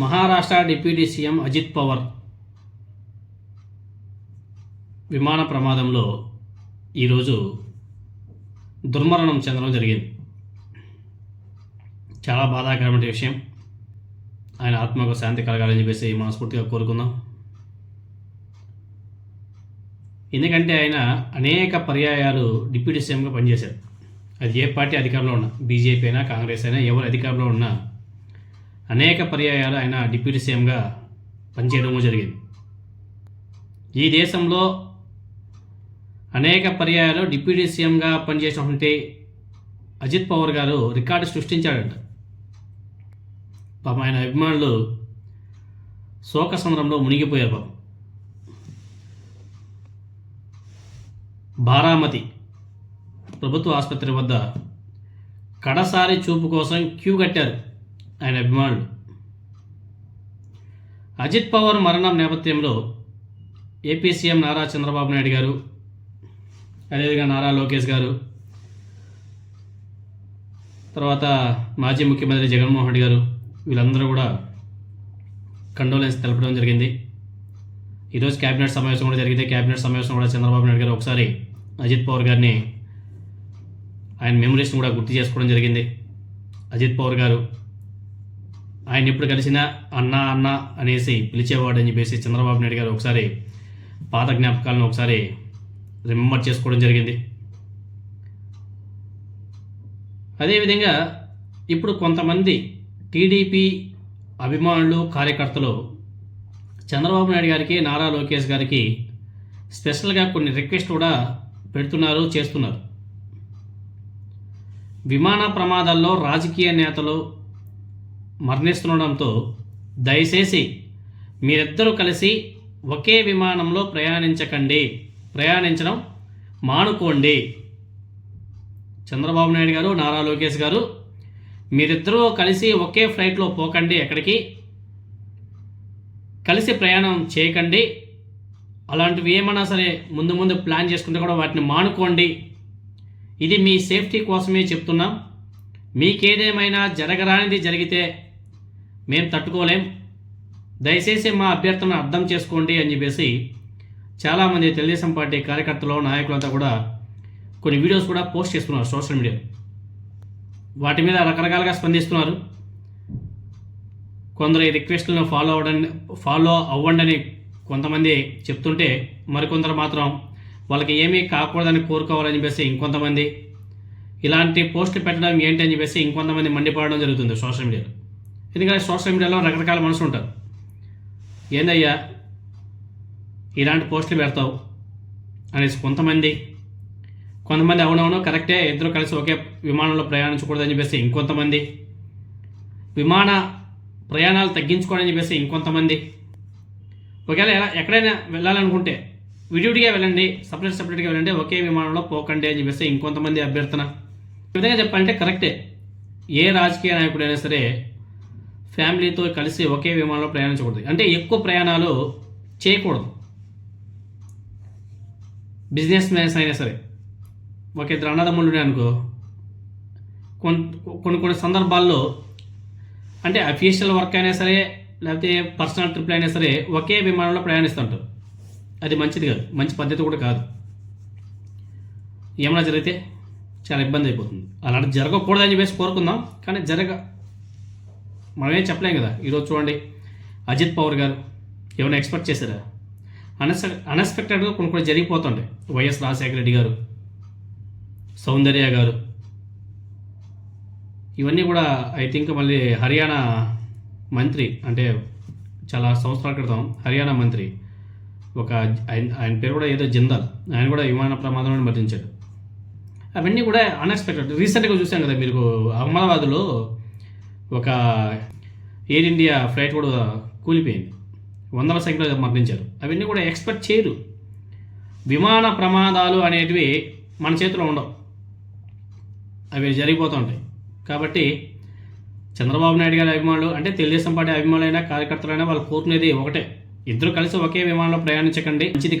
Maharashtra deputy CM Ajit Pawar విమాన ప్రమాదంలో ఈరోజు దుర్మరణం చెందడం జరిగింది. చాలా బాధాకరమైన విషయం. ఆయన ఆత్మకు శాంతి కలగాలని చెప్పేసి మనస్ఫూర్తిగా కోరుకుందాం. ఎందుకంటే ఆయన అనేక పర్యాయాలు డిప్యూటీ సీఎంగా పనిచేశారు. అది ఏ పార్టీ అధికారంలో ఉన్నా బీజేపీ అయినా కాంగ్రెస్ అయినా ఎవరు అధికారంలో ఉన్నా అనేక పర్యాయాలు ఆయన డిప్యూటీ సీఎంగా పనిచేయడము జరిగింది. ఈ దేశంలో అనేక పర్యాయాలు డిప్యూటీ సీఎంగా పనిచేసినటువంటి అజిత్ పవార్ గారు రికార్డు సృష్టించాడంట. పాపం ఆయన అభిమానులు శోక సమరంలో మునిగిపోయారు పాపం. బారామతి ప్రభుత్వ ఆసుపత్రి వద్ద కడసారి చూపు కోసం క్యూ కట్టారు. ఆయన అభిమానులు. అజిత్ పవార్ మరణం నేపథ్యంలో ఏపీ సీఎం నారా చంద్రబాబు నాయుడు గారు అదేవిధంగా నారా లోకేష్ గారు తర్వాత మాజీ ముఖ్యమంత్రి జగన్మోహన్ రెడ్డి గారు వీళ్ళందరూ కూడా కండోలెన్స్ తెలపడం జరిగింది. ఈరోజు క్యాబినెట్ సమావేశం కూడా జరిగితే క్యాబినెట్ సమావేశం కూడా చంద్రబాబు నాయుడు గారు ఒకసారి అజిత్ పవార్ గారిని ఆయన మెమరీస్ని కూడా గుర్తు చేసుకోవడం జరిగింది. అజిత్ పవార్ గారు ఆయన ఎప్పుడు కలిసినా అన్న అన్న అనేసి పిలిచేవాడు అని చెప్పేసి చంద్రబాబు నాయుడు గారు ఒకసారి పాత జ్ఞాపకాలను ఒకసారి రిమెంబర్ చేసుకోవడం జరిగింది. అదేవిధంగా ఇప్పుడు కొంతమంది టీడీపీ అభిమానులు కార్యకర్తలు చంద్రబాబు నాయుడు గారికి నారా లోకేష్ గారికి స్పెషల్గా కొన్ని రిక్వెస్ట్ కూడా పెడుతున్నారు చేస్తున్నారు. విమాన ప్రమాదాల్లో రాజకీయ నేతలు మరణిస్తుండడంతో దయచేసి మీరిద్దరూ కలిసి ఒకే విమానంలో ప్రయాణించకండి. ప్రయాణించడం మానుకోండి. చంద్రబాబు నాయుడు గారు నారా లోకేష్ గారు మీరిద్దరూ కలిసి ఒకే ఫ్లైట్లో పోకండి ఎక్కడికి. కలిసి ప్రయాణం చేయకండి. అలాంటివి ఏమన్నా సరే ముందు ముందు ప్లాన్ చేసుకుంటే కూడా వాటిని మానుకోండి. ఇది మీ సేఫ్టీ కోసమే చెప్తున్నాం. మీకేదేమైనా జరగరానిది జరిగితే మేము తట్టుకోలేం. దయచేసి మా అభ్యర్థన అర్థం చేసుకోండి అని చెప్పేసి చాలామంది తెలుగుదేశం పార్టీ కార్యకర్తలు నాయకులంతా కూడా కొన్ని వీడియోస్ కూడా పోస్ట్ చేస్తున్నారు సోషల్ మీడియా వాటి మీద రకరకాలుగా స్పందిస్తున్నారు. కొందరు ఈ రిక్వెస్ట్లను ఫాలో అవ్వడం ఫాలో అవ్వండి అని కొంతమంది చెప్తుంటే మరికొందరు మాత్రం వాళ్ళకి ఏమీ కాకూడదని కోరుకోవాలని చెప్పేసి ఇంకొంతమంది ఇలాంటి పోస్టులు పెట్టడం ఏంటి అని చెప్పేసి ఇంకొంతమంది మండిపడడం జరుగుతుంది సోషల్ మీడియాలో. ఎందుకంటే సోషల్ మీడియాలో రకరకాల మనసు ఉంటారు. ఏందయ్యా ఇలాంటి పోస్టులు పెడతావు? అనేసి కొంతమంది కొంతమంది అవునవును కరెక్టే ఇద్దరు కలిసి ఒకే విమానంలో ప్రయాణించకూడదని చెప్పేసి ఇంకొంతమంది విమాన ప్రయాణాలు తగ్గించుకోవాలని చెప్పేసి ఇంకొంతమంది. ఒకవేళ ఎలా ఎక్కడైనా వెళ్ళాలనుకుంటే విడివిడిగా వెళ్ళండి సపరేట్ సపరేట్గా వెళ్ళండి ఒకే విమానంలో పోకండి అని చెప్పేసి ఇంకొంతమంది అభ్యర్థన. ఈ విధంగా చెప్పాలంటే కరెక్టే. ఏ రాజకీయ నాయకుడైనా సరే ఫ్యామిలీతో కలిసి ఒకే విమానంలో ప్రయాణించకూడదు. అంటే ఎక్కువ ప్రయాణాలు చేయకూడదు. బిజినెస్ మ్యాన్స్ అయినా సరే. ఒక ఇద్దరు అన్నదమ్ములు అనుకో కొన్ని కొన్ని కొన్ని సందర్భాల్లో అంటే అఫీషియల్ వర్క్ అయినా సరే లేకపోతే పర్సనల్ ట్రిప్లు అయినా సరే ఒకే విమానంలో ప్రయాణిస్తుంటారు. అది మంచిది కాదు. మంచి పద్ధతి కూడా కాదు. ఏమైనా జరిగితే చాలా ఇబ్బంది అయిపోతుంది. అలాంటి జరగకూడదని చెప్పేసి కోరుకుందాం. కానీ జరగ మనమేం చెప్పలేం కదా. ఈరోజు చూడండి అజిత్ పవార్ గారు ఏమైనా ఎక్స్పెక్ట్ చేశారా? అన్ఎక్స్ అన్ఎక్స్పెక్టెడ్గా కొన్ని కొన్ని జరిగిపోతుండే వైఎస్ రాజశేఖర రెడ్డి గారు సౌందర్య గారు. ఇవన్నీ కూడా ఐ థింక్ మళ్ళీ హర్యానా మంత్రి అంటే చాలా సంవత్సరాల క్రితం హర్యానా మంత్రి ఒక ఆయన ఆయన పేరు కూడా ఏదో జిందాల్. ఆయన కూడా విమాన ప్రమాదంలో మరణించాడు. అవన్నీ కూడా అన్ఎక్స్పెక్టెడ్ రీసెంట్గా చూసాం కదా మీరు అహ్మదాబాద్లో ఒక ఎయిర్ ఇండియా ఫ్లైట్ కూడా కూలిపోయింది. వందల సంఖ్యలో మరణించారు. అవన్నీ కూడా ఎక్స్పెక్ట్ చేయరు. విమాన ప్రమాదాలు అనేటివి మన చేతిలో ఉండవు. అవి జరిగిపోతుంటాయి కాబట్టి చంద్రబాబు నాయుడు గారి అభిమానులు అంటే తెలుగుదేశం పార్టీ అభిమానులైనా కార్యకర్తలైనా వాళ్ళు కోరుకునేది ఒకటే. ఇద్దరు కలిసి ఒకే విమానంలో ప్రయాణించకండి. మంచిది